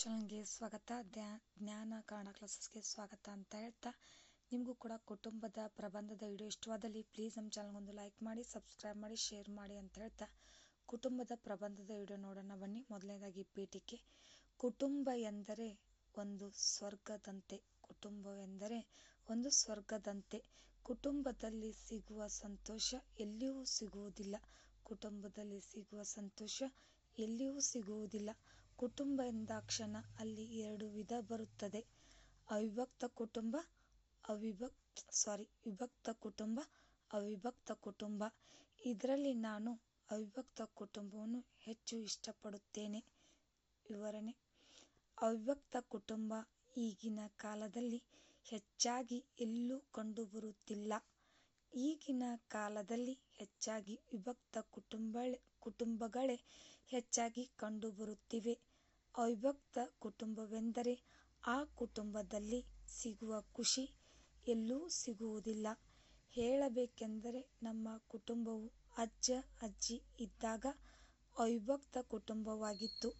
ಚಾನಲ್ಗೆ ಸ್ವಾಗತ ಜ್ಞಾನ ಕನ್ನಡ ಕ್ಲಾಸಸ್ಗೆ ಸ್ವಾಗತ ಅಂತ ಹೇಳ್ತಾ, ನಿಮಗೂ ಕೂಡ ಕುಟುಂಬದ ಪ್ರಬಂಧದ ವಿಡಿಯೋ ಇಷ್ಟವಾದಲ್ಲಿ ಪ್ಲೀಸ್ ನಮ್ಮ ಚಾನಲ್ಗೊಂದು ಲೈಕ್ ಮಾಡಿ, ಸಬ್ಸ್ಕ್ರೈಬ್ ಮಾಡಿ, ಶೇರ್ ಮಾಡಿ ಅಂತ ಹೇಳ್ತಾ, ಕುಟುಂಬದ ಪ್ರಬಂಧದ ವಿಡಿಯೋ ನೋಡೋಣ ಬನ್ನಿ. ಮೊದಲನೇದಾಗಿ ಪೀಠಿಕೆ. ಕುಟುಂಬ ಎಂದರೆ ಒಂದು ಸ್ವರ್ಗದಂತೆ, ಕುಟುಂಬವೆಂದರೆ ಒಂದು ಸ್ವರ್ಗದಂತೆ. ಕುಟುಂಬದಲ್ಲಿ ಸಿಗುವ ಸಂತೋಷ ಎಲ್ಲಿಯೂ ಸಿಗುವುದಿಲ್ಲ. ಕುಟುಂಬದಲ್ಲಿ ಸಿಗುವ ಸಂತೋಷ ಎಲ್ಲಿಯೂ ಸಿಗುವುದಿಲ್ಲ. ಕುಟುಂಬ ಎಂದಾಕ್ಷಣ ಅಲ್ಲಿ ಎರಡು ವಿಧ ಬರುತ್ತದೆ. ಅವಿಭಕ್ತ ಕುಟುಂಬ ಅವಿಭಕ್ತ ಸಾರಿ ವಿಭಕ್ತ ಕುಟುಂಬ, ಅವಿಭಕ್ತ ಕುಟುಂಬ. ಇದರಲ್ಲಿ ನಾನು ಅವಿಭಕ್ತ ಕುಟುಂಬವನ್ನು ಹೆಚ್ಚು ಇಷ್ಟಪಡುತ್ತೇನೆ. ವಿವರಣೆ. ಅವಿಭಕ್ತ ಕುಟುಂಬ ಈಗಿನ ಕಾಲದಲ್ಲಿ ಹೆಚ್ಚಾಗಿ ಎಲ್ಲೂ ಕಂಡುಬರುತ್ತಿಲ್ಲ. ಈಗಿನ ಕಾಲದಲ್ಲಿ ಹೆಚ್ಚಾಗಿ ವಿಭಕ್ತ ಕುಟುಂಬ ಕುಟುಂಬಗಳೇ ಹೆಚ್ಚಾಗಿ ಕಂಡುಬರುತ್ತಿವೆ. ಅವಿಭಕ್ತ ಕುಟುಂಬವೆಂದರೆ ಆ ಕುಟುಂಬದಲ್ಲಿ ಸಿಗುವ ಖುಷಿ ಎಲ್ಲೂ ಸಿಗುವುದಿಲ್ಲ. ಹೇಳಬೇಕೆಂದರೆ ನಮ್ಮ ಕುಟುಂಬವು ಅಜ್ಜ, ಅಜ್ಜಿ ಇದ್ದಾಗ ಅವಿಭಕ್ತ ಕುಟುಂಬವಾಗಿತ್ತು.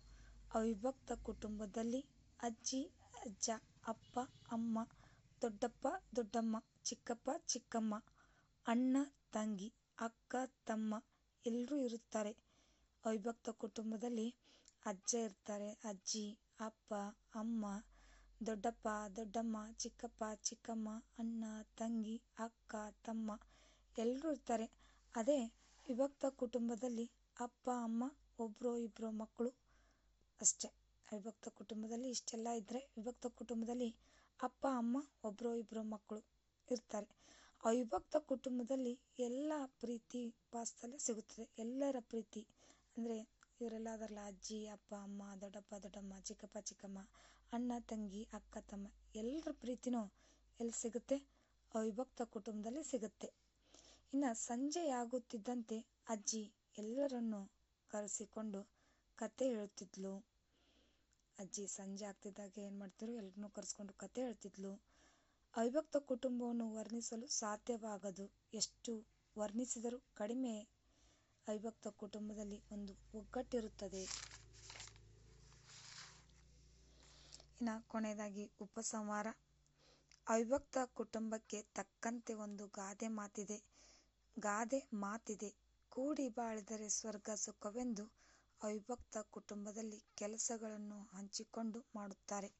ಅವಿಭಕ್ತ ಕುಟುಂಬದಲ್ಲಿ ಅಜ್ಜಿ, ಅಜ್ಜ, ಅಪ್ಪ, ಅಮ್ಮ, ದೊಡ್ಡಪ್ಪ, ದೊಡ್ಡಮ್ಮ, ಚಿಕ್ಕಪ್ಪ, ಚಿಕ್ಕಮ್ಮ ಅಣ್ಣ, ತಂಗಿ, ಅಕ್ಕ, ತಮ್ಮ ಎಲ್ಲರೂ ಇರುತ್ತಾರೆ. ಅವಿಭಕ್ತ ಕುಟುಂಬದಲ್ಲಿ ಅಜ್ಜ ಇರ್ತಾರೆ. ಅಜ್ಜಿ, ಅಪ್ಪ, ಅಮ್ಮ, ದೊಡ್ಡಪ್ಪ, ದೊಡ್ಡಮ್ಮ, ಚಿಕ್ಕಪ್ಪ, ಚಿಕ್ಕಮ್ಮ, ಅಣ್ಣ, ತಂಗಿ, ಅಕ್ಕ, ತಮ್ಮ ಎಲ್ಲರೂ ಇರ್ತಾರೆ. ಅದೇ ವಿಭಕ್ತ ಕುಟುಂಬದಲ್ಲಿ ಅಪ್ಪ, ಅಮ್ಮ ಒಬ್ಬರೋ ಇಬ್ಬರೋ ಮಕ್ಕಳು ಅಷ್ಟೇ. ಅವಿಭಕ್ತ ಕುಟುಂಬದಲ್ಲಿ ಇಷ್ಟೆಲ್ಲ ಇದ್ದರೆ ವಿಭಕ್ತ ಕುಟುಂಬದಲ್ಲಿ ಅಪ್ಪ, ಅಮ್ಮ ಒಬ್ಬರೋ ಇಬ್ಬರೋ ಮಕ್ಕಳು ಇರ್ತಾರೆ. ಅವಿಭಕ್ತ ಕುಟುಂಬದಲ್ಲಿ ಎಲ್ಲ ಪ್ರೀತಿ ವಾತ್ಸಲ್ಯ ಸಿಗುತ್ತದೆ. ಎಲ್ಲರ ಪ್ರೀತಿ ಅಂದರೆ ಇವರೆಲ್ಲ ಅದರಲ್ಲ ಅಜ್ಜಿ, ಅಪ್ಪ, ಅಮ್ಮ, ದೊಡ್ಡಪ್ಪ, ದೊಡ್ಡಮ್ಮ, ಚಿಕ್ಕಪ್ಪ, ಚಿಕ್ಕಮ್ಮ, ಅಣ್ಣ, ತಂಗಿ, ಅಕ್ಕ, ತಮ್ಮ ಎಲ್ಲರ ಪ್ರೀತಿನೂ ಎಲ್ಲಿ ಸಿಗುತ್ತೆ? ಅವಿಭಕ್ತ ಕುಟುಂಬದಲ್ಲಿ ಸಿಗುತ್ತೆ. ಇನ್ನು ಸಂಜೆಯಾಗುತ್ತಿದ್ದಂತೆ ಅಜ್ಜಿ ಎಲ್ಲರನ್ನು ಕರೆಸಿಕೊಂಡು ಕತೆ ಹೇಳುತ್ತಿದ್ಲು ಅಜ್ಜಿ ಸಂಜೆ ಆಗ್ತಿದ್ದಾಗ ಏನು ಮಾಡ್ತಿದ್ರು? ಎಲ್ಲರನ್ನೂ ಕರೆಸ್ಕೊಂಡು ಕತೆ ಹೇಳ್ತಿದ್ಲು. ಅವಿಭಕ್ತ ಕುಟುಂಬವನ್ನು ವರ್ಣಿಸಲು ಸಾಧ್ಯವಾಗದು. ಎಷ್ಟು ವರ್ಣಿಸಿದರೂ ಕಡಿಮೆ ಅವಿಭಕ್ತ ಕುಟುಂಬದಲ್ಲಿ ಒಂದು ಒಗ್ಗಟ್ಟಿರುತ್ತದೆ. ಇನ್ನು ಕೊನೆಯದಾಗಿ ಉಪಸಂಹಾರ. ಅವಿಭಕ್ತ ಕುಟುಂಬಕ್ಕೆ ತಕ್ಕಂತೆ ಒಂದು ಗಾದೆ ಮಾತಿದೆ. ಗಾದೆ ಮಾತಿದೆ. ಕೂಡಿ ಬಾಳಿದರೆ ಸ್ವರ್ಗ ಸುಖವೆಂದು ಅವಿಭಕ್ತ ಕುಟುಂಬದಲ್ಲಿ ಕೆಲಸಗಳನ್ನು ಹಂಚಿಕೊಂಡು ಮಾಡುತ್ತಾರೆ.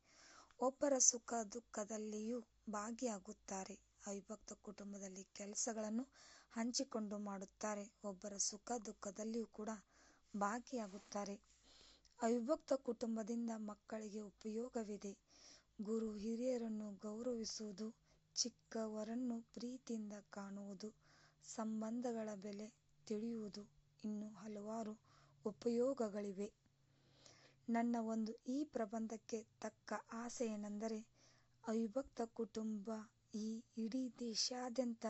ಒಬ್ಬರ ಸುಖ ದುಃಖದಲ್ಲಿಯೂ ಭಾಗಿಯಾಗುತ್ತಾರೆ. ಅವಿಭಕ್ತ ಕುಟುಂಬದಲ್ಲಿ ಕೆಲಸಗಳನ್ನು ಹಂಚಿಕೊಂಡು ಮಾಡುತ್ತಾರೆ. ಒಬ್ಬರ ಸುಖ ದುಃಖದಲ್ಲಿಯೂ ಕೂಡ ಭಾಗಿಯಾಗುತ್ತಾರೆ. ಅವಿಭಕ್ತ ಕುಟುಂಬದಿಂದ ಮಕ್ಕಳಿಗೆ ಉಪಯೋಗವಿದೆ. ಗುರು ಹಿರಿಯರನ್ನು ಗೌರವಿಸುವುದು, ಚಿಕ್ಕವರನ್ನು ಪ್ರೀತಿಯಿಂದ ಕಾಣುವುದು, ಸಂಬಂಧಗಳ ಬೆಲೆ ತಿಳಿಯುವುದು, ಇನ್ನೂ ಹಲವಾರು ಉಪಯೋಗಗಳಿವೆ. ನನ್ನ ಒಂದು ಈ ಪ್ರಬಂಧಕ್ಕೆ ತಕ್ಕ ಆಸೆ ಏನೆಂದರೆ, ಅವಿಭಕ್ತ ಕುಟುಂಬ ಈ ಇಡೀ ದೇಶಾದ್ಯಂತ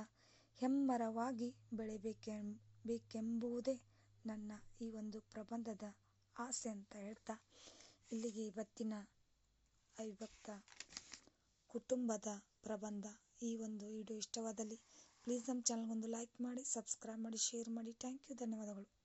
ಹೆಮ್ಮರವಾಗಿ ಬೆಳೆಯಬೇಕೆಂಬುದೇ ನನ್ನ ಈ ಒಂದು ಪ್ರಬಂಧದ ಆಸೆ ಅಂತ ಹೇಳ್ತಾ, ಇಲ್ಲಿಗೆ ಇವತ್ತಿನ ಅವಿಭಕ್ತ ಕುಟುಂಬದ ಪ್ರಬಂಧ ಈ ಒಂದು ವಿಡಿಯೋ ಇಷ್ಟವಾದಲ್ಲಿ ಪ್ಲೀಸ್ ನಮ್ಮ ಚಾನಲ್ಗೊಂದು ಲೈಕ್ ಮಾಡಿ ಸಬ್ಸ್ಕ್ರೈಬ್ ಮಾಡಿ ಶೇರ್ ಮಾಡಿ. ಥ್ಯಾಂಕ್ ಯು ಧನ್ಯವಾದಗಳು.